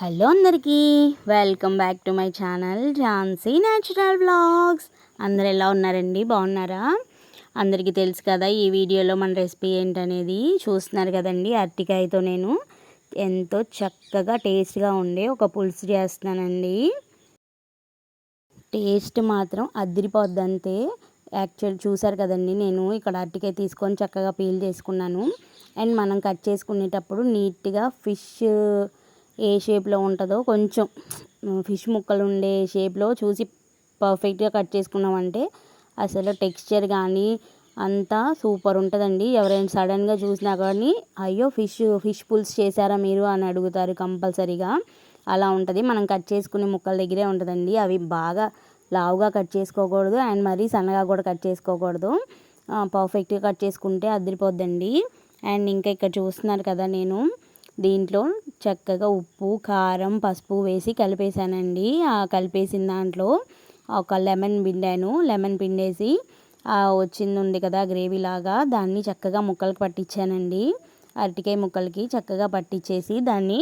Hello అందరికీ welcome back to my channel Jhansi natural vlogs. అందరు ఎలా ఉన్నారండి? బాగున్నారా? అందరికీ తెలుసు కదా ఈ వీడియోలో మన రెసిపీ ఏంటనేది? చూస్తున్నారు కదండి అరటికాయతో నేను ఎంతో చక్కగా టేస్ట్గా ఉండే ఒక పులుసు చేస్తున్నానండి. టేస్ట్ మాత్రం అదిరిపోద్దంతే. యాక్చువల్ చూసారు కదండి నేను ఇక్కడ అరటికాయ తీసుకొని చక్కగా పీల్ చేసుకున్నాను. అండ్ మనం కట్ చేసుకునేటప్పుడు నీట్గా ఫిష్ ఏ షేప్లో ఉంటుందో కొంచెం ఫిష్ ముక్కలు ఉండే షేప్లో చూసి పర్ఫెక్ట్గా కట్ చేసుకున్నామంటే అసలు టెక్స్చర్ కానీ అంతా సూపర్ ఉంటుందండి. ఎవరైనా సడన్గా చూసినా కానీ అయ్యో ఫిష్ ఫిష్ పుల్స్ చేశారా మీరు? అని అడుగుతారు కంపల్సరీగా. అలా ఉంటుంది. మనం కట్ చేసుకునే ముక్కల దగ్గరే ఉంటుందండి. అవి బాగా లావుగా కట్ చేసుకోకూడదు. అండ్ మరీ సన్నగా కూడా కట్ చేసుకోకూడదు. పర్ఫెక్ట్గా కట్ చేసుకుంటే అదిరిపోద్దండి. అండ్ ఇంకా ఇక్కడ చూస్తున్నారు కదా నేను. దీంట్లో చక్కగా ఉప్పు కారం పసుపు వేసి కలిపేసానండి ఆ కలిపేసిన దాంట్లో ఒక లెమన్ పిండాను. లెమన్ పిండేసి వచ్చింది ఉంది కదా గ్రేవీ లాగా దాన్ని చక్కగా ముక్కలకు పట్టించానండి. అరటికాయ ముక్కలకి చక్కగా పట్టించేసి దాన్ని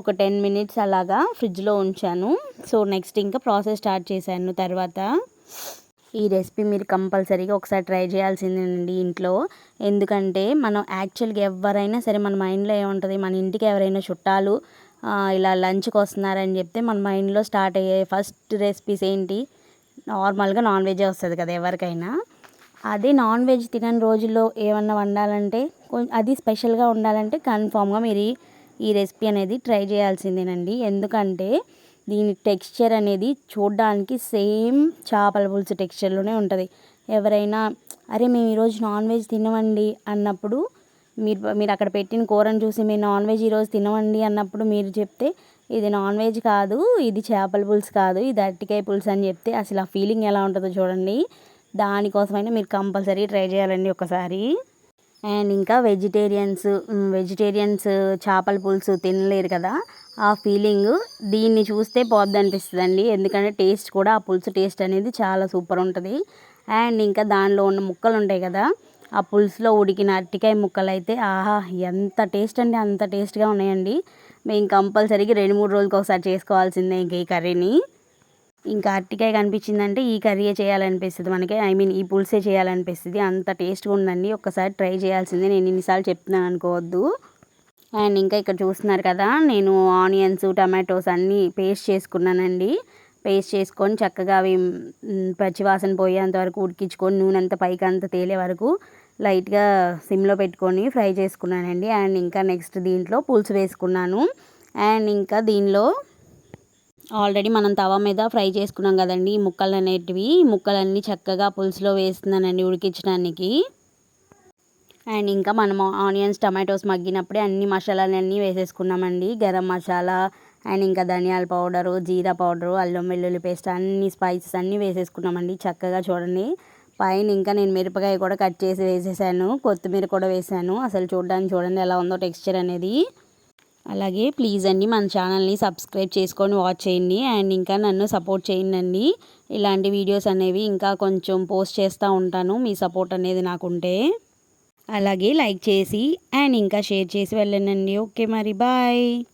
ఒక టెన్ మినిట్స్ అలాగా ఫ్రిడ్జ్లో ఉంచాను. సో నెక్స్ట్ ఇంకా ప్రాసెస్ స్టార్ట్ చేశాను తర్వాత. ఈ రెసిపీ మీరు కంపల్సరీగా ఒకసారి ట్రై చేయాల్సిందేనండి ఇంట్లో. ఎందుకంటే మనం యాక్చువల్గా ఎవరైనా సరే మన మైండ్లో ఏముంటుంది? మన ఇంటికి ఎవరైనా చుట్టాలు ఇలా లంచ్కి వస్తున్నారని చెప్తే మన మైండ్లో స్టార్ట్ అయ్యే ఫస్ట్ రెసిపీస్ ఏంటి? నార్మల్గా నాన్ వెజే వస్తుంది కదా ఎవరికైనా. అదే నాన్ వెజ్ తినని రోజుల్లో ఏమన్నా వండాలంటే అది స్పెషల్గా ఉండాలంటే కన్ఫామ్గా మీరు ఈ రెసిపీ అనేది ట్రై చేయాల్సిందేనండి. ఎందుకంటే దీని టెక్స్చర్ అనేది చూడడానికి సేమ్ చేపల పులుసు టెక్స్చర్లోనే ఉంటుంది. ఎవరైనా అరే మేము ఈరోజు నాన్ వెజ్ తినమండి అన్నప్పుడు మీరు మీరు అక్కడ పెట్టిన కూరను చూసి మేము నాన్ వెజ్ ఈరోజు తినమండి అన్నప్పుడు మీరు చెప్తే ఇది నాన్ వెజ్ కాదు ఇది చేపల పులుసు కాదు ఇది అరటికాయ పులుసు అని చెప్తే అసలు ఆ ఫీలింగ్ ఎలా ఉంటుందో చూడండి. దానికోసమైనా మీరు కంపల్సరీ ట్రై చేయాలండి ఒకసారి. అండ్ ఇంకా వెజిటేరియన్స్ వెజిటేరియన్స్ చేపల పులుసు తినలేరు కదా. ఆ ఫీలింగ్ దీన్ని చూస్తే పోద్ది అనిపిస్తుందండి ఎందుకంటే టేస్ట్ కూడా ఆ పులుసు టేస్ట్ అనేది చాలా సూపర్ ఉంటుంది. అండ్ ఇంకా దానిలో ఉన్న ముక్కలు ఉంటాయి కదా ఆ పులుసులో ఉడికిన అరటికాయ ముక్కలు అయితే ఆహా ఎంత టేస్ట్ అంటే అంత టేస్ట్గా ఉన్నాయండి. మేము కంపల్సరీగా రెండు మూడు రోజులకి ఒకసారి చేసుకోవాల్సిందే ఇంక ఈ కర్రీని. ఇంకా అరటికాయ కనిపించిందంటే ఈ కర్రీయే చేయాలనిపిస్తుంది మనకి. ఐ మీన్ ఈ పులుసే చేయాలనిపిస్తుంది. అంత టేస్ట్గా ఉందండి. ఒక్కసారి ట్రై చేయాల్సిందే. నేను ఇన్నిసార్లు చెప్తున్నాను అనుకోవద్దు. అండ్ ఇంకా ఇక్కడ చూస్తున్నారు కదా నేను ఆనియన్స్ టమాటోస్ అన్నీ పేస్ట్ చేసుకున్నానండి. పేస్ట్ చేసుకొని చక్కగా అవి పచ్చివాసన పోయేంత వరకు ఉడికించుకొని నూనె అంతా పైకి అంతా తేలే వరకు లైట్గా సిమ్లో పెట్టుకొని ఫ్రై చేసుకున్నానండి. అండ్ ఇంకా నెక్స్ట్ దీంట్లో పులుసు వేసుకున్నాను. అండ్ ఇంకా దీనిలో ఆల్రెడీ మనం తవ మీద ఫ్రై చేసుకున్నాం కదండి ఈ ముక్కలు అనేటివి ముక్కలన్నీ చక్కగా పులుసులో వేస్తున్నానండి ఉడికించడానికి. అండ్ ఇంకా మనము ఆనియన్స్ టమాటోస్ మగ్గినప్పుడే అన్ని మసాలాలన్నీ వేసేసుకున్నామండి. గరం మసాలా అండ్ ఇంకా ధనియాల పౌడరు జీరా పౌడరు అల్లం వెల్లుల్లి పేస్ట్ అన్ని స్పైసెస్ అన్నీ వేసేసుకున్నామండి చక్కగా చూడండి. పైన ఇంకా నేను మిరపకాయ కూడా కట్ చేసి వేసేసాను. కొత్తిమీర కూడా వేసాను. అసలు చూడడానికి చూడండి ఎలా ఉందో టెక్స్చర్ అనేది. అలాగే ప్లీజ్ అండి మన ఛానల్ని సబ్స్క్రైబ్ చేసుకొని వాచ్ చేయండి. అండ్ ఇంకా నన్ను సపోర్ట్ చేయండి ఇలాంటి వీడియోస్ అనేవి ఇంకా కొంచెం పోస్ట్ చేస్తూ ఉంటాను. మీ సపోర్ట్ అనేది నాకుంటే. అలాగే లైక్ చేసి అండ్ ఇంకా షేర్ చేసి వెళ్ళనండి. ఓకే మరి బాయ్.